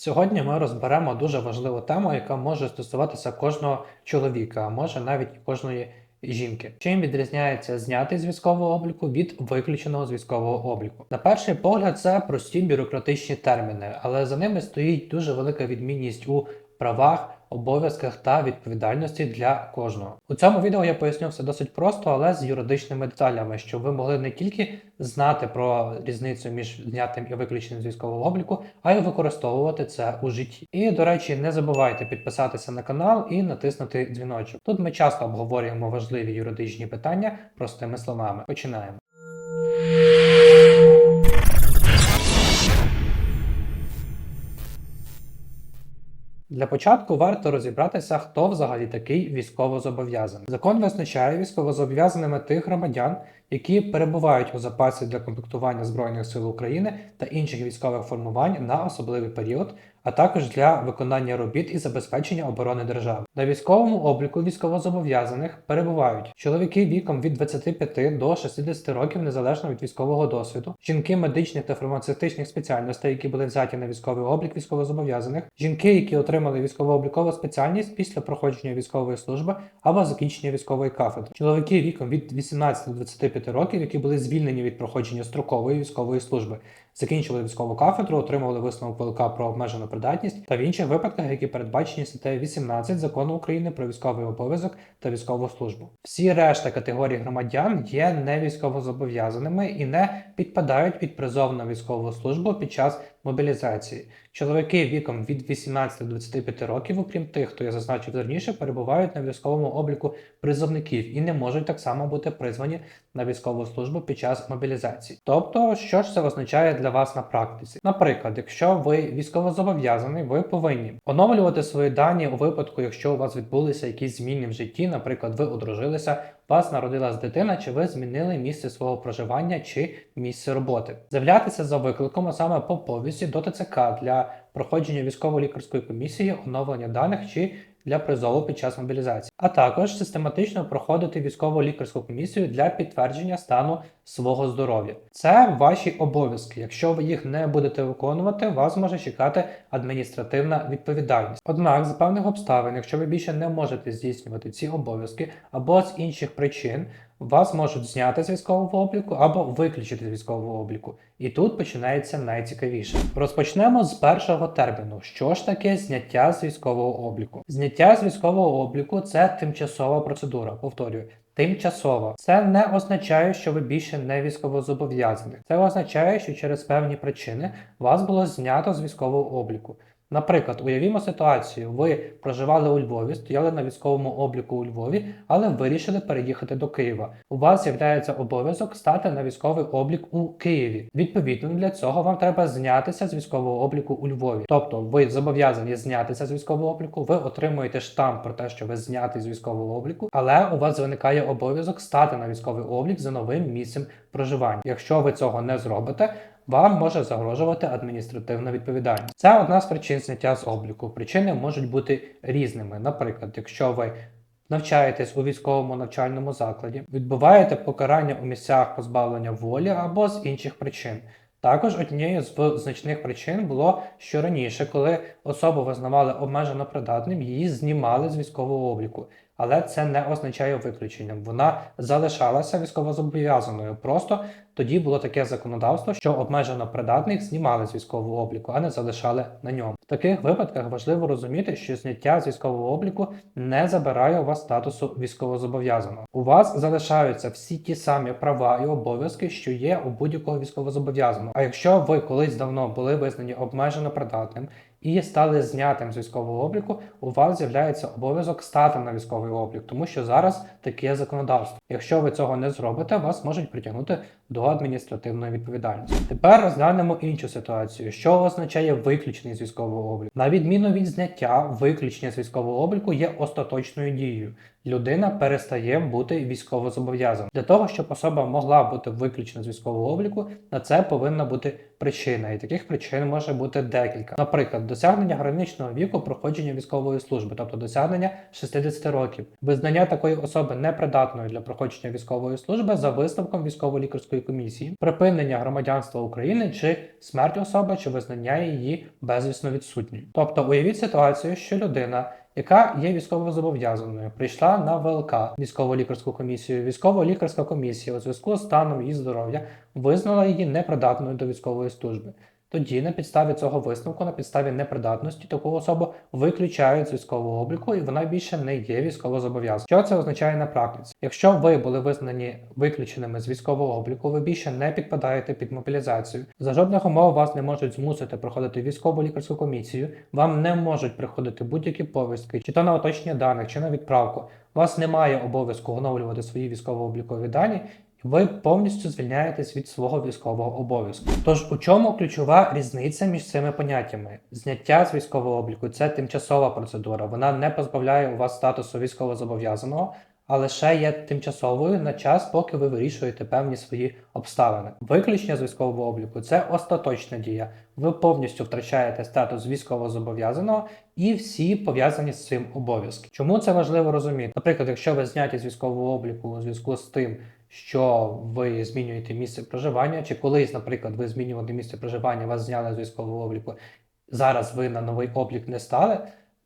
Сьогодні ми розберемо дуже важливу тему, яка може стосуватися кожного чоловіка, а може навіть кожної жінки. Чим відрізняється знятий з військового обліку від виключеного з військового обліку? На перший погляд, це прості бюрократичні терміни, але за ними стоїть дуже велика відмінність у правах, обов'язках та відповідальності для кожного. У цьому відео я поясню все досить просто, але з юридичними деталями, щоб ви могли не тільки знати про різницю між знятим і виключеним з військового обліку, а й використовувати це у житті. І до речі, не забувайте підписатися на канал і натиснути дзвіночок. Тут ми часто обговорюємо важливі юридичні питання простими словами. Починаємо. Для початку варто розібратися, хто взагалі такий військовозобов'язаний. Закон визначає військовозобов'язаними тих громадян, які перебувають у запасі для комплектування Збройних сил України та інших військових формувань на особливий період, а також для виконання робіт і забезпечення оборони держави. На військовому обліку військовозобов'язаних перебувають чоловіки віком від 25 до 60 років незалежно від військового досвіду, жінки медичних та фармацевтичних спеціальностей, які були взяті на військовий облік військовозобов'язаних, жінки, які отримали військово-облікову спеціальність після проходження військової служби або закінчення військової кафедри, чоловіки віком від 18 до 25 років, які були звільнені від проходження строкової військової служби, закінчили військову кафедру, отримували висновок ВЛК про обмежену придатність та в інших випадках, які передбачені статтею 18 закону України про військовий обов'язок та військову службу. Всі решта категорій громадян є не військовозобов'язаними і не підпадають під призовну військову службу під час мобілізації. Чоловіки віком від 18 до 25 років, окрім тих, хто я зазначив раніше, перебувають на військовому обліку призовників і не можуть так само бути призвані на військову службу під час мобілізації. Тобто, що ж це означає для вас на практиці? Наприклад, якщо ви військовозобов'язаний, ви повинні оновлювати свої дані у випадку, якщо у вас відбулися якісь зміни в житті, наприклад, ви одружилися. Вас народилась дитина, чи ви змінили місце свого проживання чи місце роботи. Заявлятися за викликом, а саме по повісті до ТЦК для проходження військово-лікарської комісії, оновлення даних чи для призову під час мобілізації, а також систематично проходити військово-лікарську комісію для підтвердження стану свого здоров'я. Це ваші обов'язки. Якщо ви їх не будете виконувати, вас може чекати адміністративна відповідальність. Однак, за певних обставин, якщо ви більше не можете здійснювати ці обов'язки або з інших причин, вас можуть зняти з військового обліку або виключити з військового обліку. І тут починається найцікавіше. Розпочнемо з першого терміну. Що ж таке зняття з військового обліку? Зняття з військового обліку це тимчасова процедура. Повторюю. Тимчасово це не означає, що ви більше не військовозобов'язані. Це означає, що через певні причини вас було знято з військового обліку. Наприклад, уявімо ситуацію: ви проживали у Львові, стояли на військовому обліку у Львові, але вирішили переїхати до Києва. У вас з'являється обов'язок стати на військовий облік у Києві. Відповідно, для цього вам треба знятися з військового обліку у Львові. Тобто, ви зобов'язані знятися з військового обліку, ви отримуєте штамп про те, що ви знятий з військового обліку, але у вас виникає обов'язок стати на військовий облік за новим місцем проживання. Якщо ви цього не зробите, вам може загрожувати адміністративна відповідальність. Це одна з причин зняття з обліку. Причини можуть бути різними. Наприклад, якщо ви навчаєтесь у військовому навчальному закладі, відбуваєте покарання у місцях позбавлення волі або з інших причин. Також однією з значних причин було, що раніше, коли особу визнавали обмежено придатним, її знімали з військового обліку. Але це не означає виключенням. Вона залишалася військовозобов'язаною. Просто тоді було таке законодавство, що обмежено придатних знімали з військового обліку, а не залишали на ньому. В таких випадках важливо розуміти, що зняття з військового обліку не забирає у вас статусу військовозобов'язаного. У вас залишаються всі ті самі права і обов'язки, що є у будь-якого військовозобов'язаного. А якщо ви колись давно були визнані обмежено придатним і стали знятим з військового обліку, у вас з'являється обов'язок стати на військовий облік, тому що зараз таке законодавство. Якщо ви цього не зробите, вас можуть притягнути до адміністративної відповідальності. Тепер розглянемо іншу ситуацію, що означає виключення з військового обліку. На відміну від зняття, виключення з військового обліку є остаточною дією. Людина перестає бути військовозобов'язаною. Для того, щоб особа могла бути виключена з військового обліку, на це повинна бути причина, і таких причин може бути декілька. Наприклад, досягнення граничного віку проходження військової служби, тобто досягнення 60 років, визнання такої особи непридатною для проходження проходження військової служби за висновком військово-лікарської комісії, припинення громадянства України чи смерть особи чи визнання її безвісно відсутньою. Тобто уявіть ситуацію, що людина, яка є військовозобов'язаною, прийшла на ВЛК військово-лікарську комісію. Військово-лікарська комісія у зв'язку з станом її здоров'я визнала її непридатною до військової служби. Тоді на підставі цього висновку, на підставі непридатності таку особу виключають з військового обліку, і вона більше не є військовозобов'язаною. Що це означає на практиці? Якщо ви були визнані виключеними з військового обліку, ви більше не підпадаєте під мобілізацію. За жодних умов вас не можуть змусити проходити військову лікарську комісію, вам не можуть приходити будь-які повістки, чи то на оточення даних, чи на відправку. Вас немає обов'язку оновлювати свої військово-облікові дані, ви повністю звільняєтесь від свого військового обов'язку. Тож у чому ключова різниця між цими поняттями? Зняття з військового обліку це тимчасова процедура. Вона не позбавляє у вас статусу військовозобов'язаного, а лише є тимчасовою на час, поки ви вирішуєте певні свої обставини. Виключення з військового обліку це остаточна дія. Ви повністю втрачаєте статус військовозобов'язаного і всі пов'язані з цим обов'язки. Чому це важливо розуміти? Наприклад, якщо ви зняті з військового обліку у зв'язку з тим, що ви змінюєте місце проживання, чи колись, наприклад, ви змінювали місце проживання, вас зняли з військового обліку, зараз ви на новий облік не стали,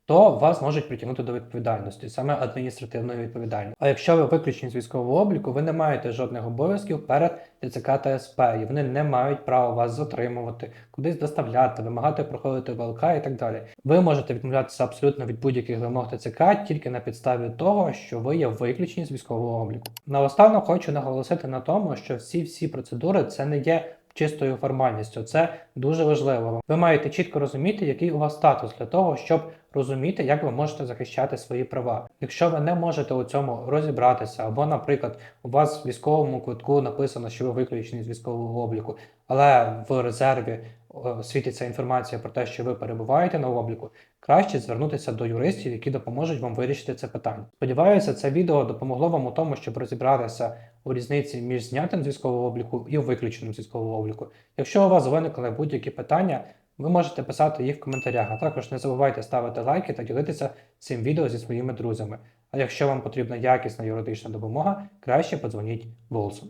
то вас можуть притягнути до відповідальності, саме адміністративної відповідальності. А якщо ви виключені з військового обліку, ви не маєте жодних обов'язків перед ТЦК та СП, і вони не мають права вас затримувати, кудись доставляти, вимагати проходити ВЛК і так далі. Ви можете відмовлятися абсолютно від будь-яких вимог ТЦК тільки на підставі того, що ви є виключені з військового обліку. Наостанок хочу наголосити на тому, що всі всі процедури це не є чистою формальністю. Це дуже важливо. Ви маєте чітко розуміти, який у вас статус для того, щоб розуміти, як ви можете захищати свої права. Якщо ви не можете у цьому розібратися, або, наприклад, у вас в військовому квитку написано, що ви виключені з військового обліку, але в резерві світиться інформація про те, що ви перебуваєте на обліку, краще звернутися до юристів, які допоможуть вам вирішити це питання. Сподіваюся, це відео допомогло вам у тому, щоб розібратися у різниці між знятим з військового обліку і виключеним з військового обліку. Якщо у вас виникли будь-які питання, ви можете писати їх в коментарях, а також не забувайте ставити лайки та ділитися цим відео зі своїми друзями. А якщо вам потрібна якісна юридична допомога, краще подзвоніть Волсу.